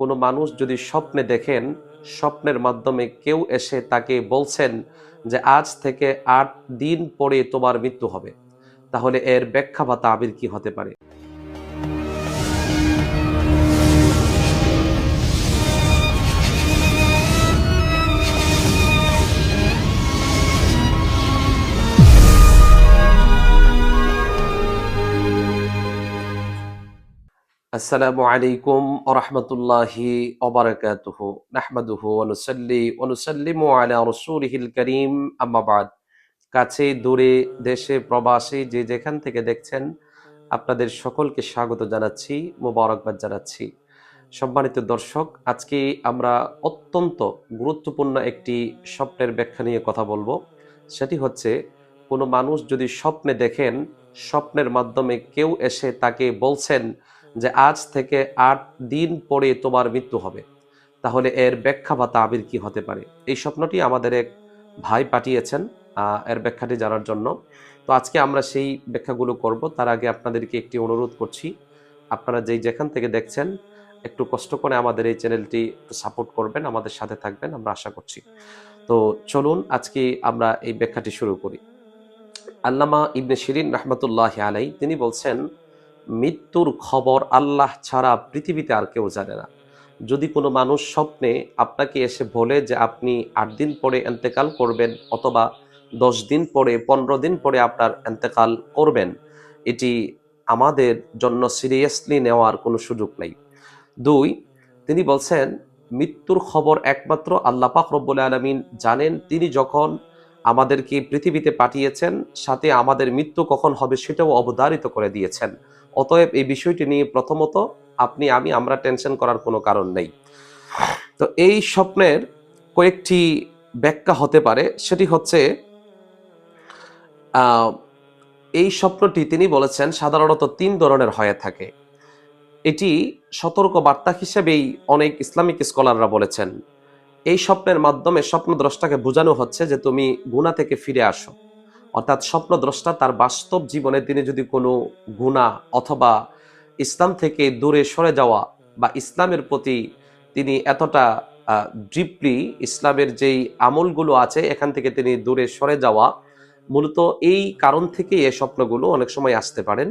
কোনো মানুষ যদি স্বপ্নে দেখেন, স্বপ্নের মাধ্যমে কেউ এসে তাকে বলছেন যে, আজ থেকে আট দিন পরে তোমার মৃত্যু হবে। তাহলে এর ব্যাখ্যা বা তাবির কি হতে পারে? আসসালামু আলাইকুম ওরহমতুল্লাহি ওবরাকাতুহু, নাহমাদুহু অনুসল্লি অনুসল্লিমু আলা রসুলহিল করিম আম্মাবাদ কাছে, দূরে, দেশে, প্রবাসী, যে যেখান থেকে দেখছেন, আপনাদের সকলকে স্বাগত জানাচ্ছি, মোবারকবাদ জানাচ্ছি। সম্মানিত দর্শক, আজকে আমরা অত্যন্ত গুরুত্বপূর্ণ একটি স্বপ্নের ব্যাখ্যা নিয়ে কথা বলব। সেটি হচ্ছে, কোনো মানুষ যদি স্বপ্নে দেখেন, স্বপ্নের মাধ্যমে কেউ এসে তাকে বলছেন যে আজ থেকে আট দিন পরে তোমার মৃত্যু হবে। তাহলে এর ব্যাখ্যা বা তাবির কি হতে পারে? এই স্বপ্নটি আমাদের এক ভাই পাঠিয়েছেন এর ব্যাখ্যাটি জানার জন্য। তো আজকে আমরা সেই ব্যাখ্যাগুলো করব। তার আগে আপনাদেরকে একটি অনুরোধ করছি। আপনারা যেই যেখান থেকে দেখছেন, একটু কষ্ট করে আমাদের এই চ্যানেলটি সাপোর্ট করবেন, আমাদের সাথে থাকবেন, আমরা আশা করছি। তো চলুন আজকে আমরা এই ব্যাখ্যাটি শুরু করি। আল্লামা ইবনে শিরিন রহমতুল্লাহ আলাই তিনি বলছেন মৃত্যুর খবর আল্লাহ ছাড়া পৃথিবীতে আর কেউ জানে না। যদি কোনো মানুষ স্বপ্নে আপনাকে এসে বলে যে আপনি আট দিন পরে এন্তেকাল করবেন অথবা দশ দিন পরে, পনেরো দিন পরে আপনার এন্তেকাল করবেন, এটি আমাদের জন্য সিরিয়াসলি নেওয়ার কোনো সুযোগ নেই। দুই, তিনি বলছেন, মৃত্যুর খবর একমাত্র আল্লাহ পাক রব্বুল আলমিন জানেন। তিনি যখন আমাদেরকে পৃথিবীতে পাঠিয়েছেন, সাথে আমাদের মৃত্যু কখন হবে সেটাও অবধারিত করে দিয়েছেন। অতএব এই বিষয়টি নিয়ে প্রথমত আপনি, আমি, আমরা টেনশন করার কোনো কারণ নেই। তো এই স্বপ্নের কয়েকটি ব্যাখ্যা হতে পারে। সেটি হচ্ছে এই স্বপ্নটি তিনি বলেছেন সাধারণত তিন ধরনের হয়ে থাকে। এটি সতর্ক বার্তা হিসেবেই অনেক ইসলামিক স্কলাররা বলেছেন। এই স্বপ্নের মাধ্যমে স্বপ্নদ্রষ্টাকে বোঝানো হচ্ছে যে তুমি গুণা থেকে ফিরে আসো। অর্থাৎ স্বপ্নদ্রষ্টা তার বাস্তব জীবনে তিনি যদি কোনো গুণা অথবা ইসলাম থেকে দূরে সরে যাওয়া বা ইসলামের প্রতি তিনি এতটা ডিপলি ইসলামের যেই আমলগুলো আছে, এখান থেকে তিনি দূরে সরে যাওয়া, মূলত এই কারণ থেকেই এই স্বপ্নগুলো অনেক সময় আসতে পারেন।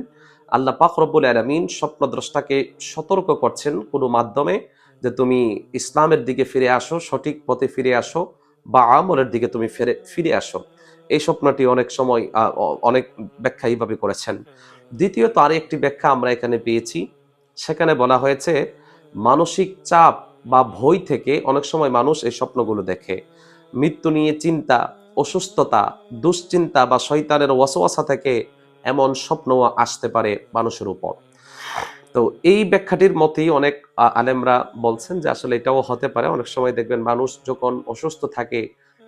আল্লাহ পাক রব্বুল আলমিন স্বপ্নদ্রষ্টাকে সতর্ক করছেন কোনো মাধ্যমে যে তুমি ইসলামের দিকে ফিরে আসো, সঠিক পথে ফিরে আসো। বা আমলের দিকে তুমি ফিরে ফিরে আসো। এই স্বপ্নটি অনেক সময় অনেক ব্যাখ্যা এইভাবে করেছেন। দ্বিতীয়ত আর একটি ব্যাখ্যা আমরা এখানে পেয়েছি। সেখানে বলা হয়েছে, মানসিক চাপ বা ভয় থেকে অনেক সময় মানুষ এই স্বপ্নগুলো দেখে। মৃত্যু নিয়ে চিন্তা, অসুস্থতা, দুশ্চিন্তা বা শৈতানের ওয়াসওয়াসা থেকে এমন স্বপ্ন আসতে পারে মানুষের উপর। তো এই ব্যাখ্যাটির মতেই অনেক আলেমরা বলছেন যে আসলে এটাও হতে পারে। অনেক সময় দেখবেন মানুষ যখন অসুস্থ থাকে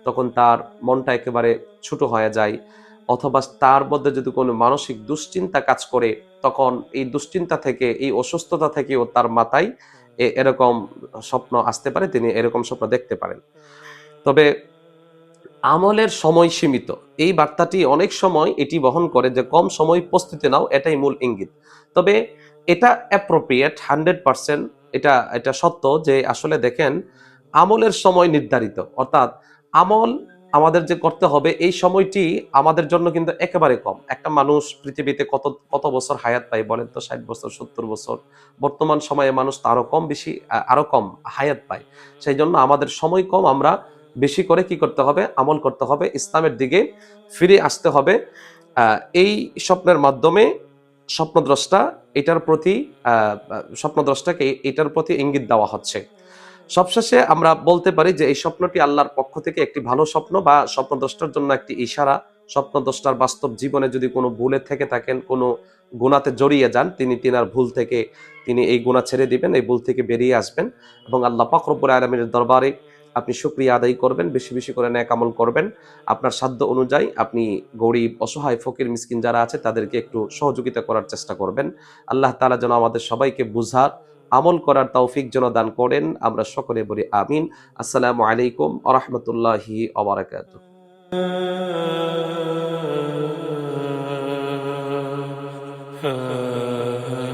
তখন তার মনটা একেবারে ছোট হয়ে যায়। অথবা তার মধ্যে যদি কোনো মানসিক দুশ্চিন্তা কাজ করে তখন এই দুশ্চিন্তা থেকে এই অসুস্থতা থেকেও তার মাথায় এরকম স্বপ্ন আসতে পারে তিনি এরকম স্বপ্ন দেখতে পারেন। তবে আমলের সময় সীমিত। এই বার্তাটি অনেক সময় এটি বহন করে যে কম সময় প্রস্তুতি নাও এটাই মূল ইঙ্গিত। তবে এটা অ্যাপ্রোপ্রিয়েট হান্ড্রেড পার্সেন্ট এটা এটা সত্য যে আসলে দেখেন, আমলের সময় নির্ধারিত। অর্থাৎ আমল আমাদের যে করতে হবে, এই সময়টি আমাদের জন্য কিন্তু একেবারে কম। একটা মানুষ পৃথিবীতে কত কত বছর হায়াত পায় বলেন তো? ষাট বছর, সত্তর বছর। বর্তমান সময়ে মানুষ তো আরও কম বেশি, আ- আরও কম হায়াত পায়। সেই জন্য আমাদের সময় কম, আমরা বেশি করে কি করতে হবে? আমল করতে হবে। ইসলামের দিকে ফিরে আসতে হবে। এই স্বপ্নের মাধ্যমে স্বপ্নদ্রষ্টা, এটার প্রতি স্বপ্নদ্রষ্টাকে এটার প্রতি ইঙ্গিত দেওয়া হচ্ছে। সবশেষে আমরা বলতে পারি যে এই স্বপ্নটি আল্লাহর পক্ষ থেকে একটি ভালো স্বপ্ন বা স্বপ্নদ্রষ্টার জন্য একটি ইশারা। স্বপ্নদ্রষ্টার বাস্তব জীবনে যদি কোনো ভুলে থেকে থাকেন, কোনো গুণাতে জড়িয়ে যান, তিনি তিনার ভুল থেকে, তিনি এই গুণা ছেড়ে দিবেন, এই ভুল থেকে বেরিয়ে আসবেন এবং আল্লাহ পাক রব্বুল আলমীর দরবারে আপনি শুক্রিয়া আদায় করবেন, বেশি বেশি করে ন্যাক আমল করবেন। আপনার সাধ্য অনুযায়ী আপনি গরিব, অসহায়, ফকির, মিসকিন যারা আছে, তাদেরকে একটু সহযোগিতা করার চেষ্টা করবেন। আল্লাহ তাআলা যেন আমাদের সবাইকে বুঝার, আমল করার তৌফিক যেন দান করেন। আমরা সকলে বলি আমিন। আসসালামু আলাইকুম আ রহমতুল্লাহি অবরাকাত Ah